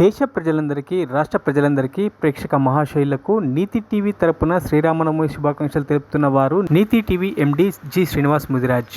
దేశ ప్రజలందరికీ రాష్ట్ర ప్రజలందరికీ ప్రేక్షక మహాశైలకు నీతి టీవీ తరపున శ్రీరామనవమి శుభాకాంక్షలు తెలుపుతున్న వారు నీతి TV MD G Srinivas Mudiraj.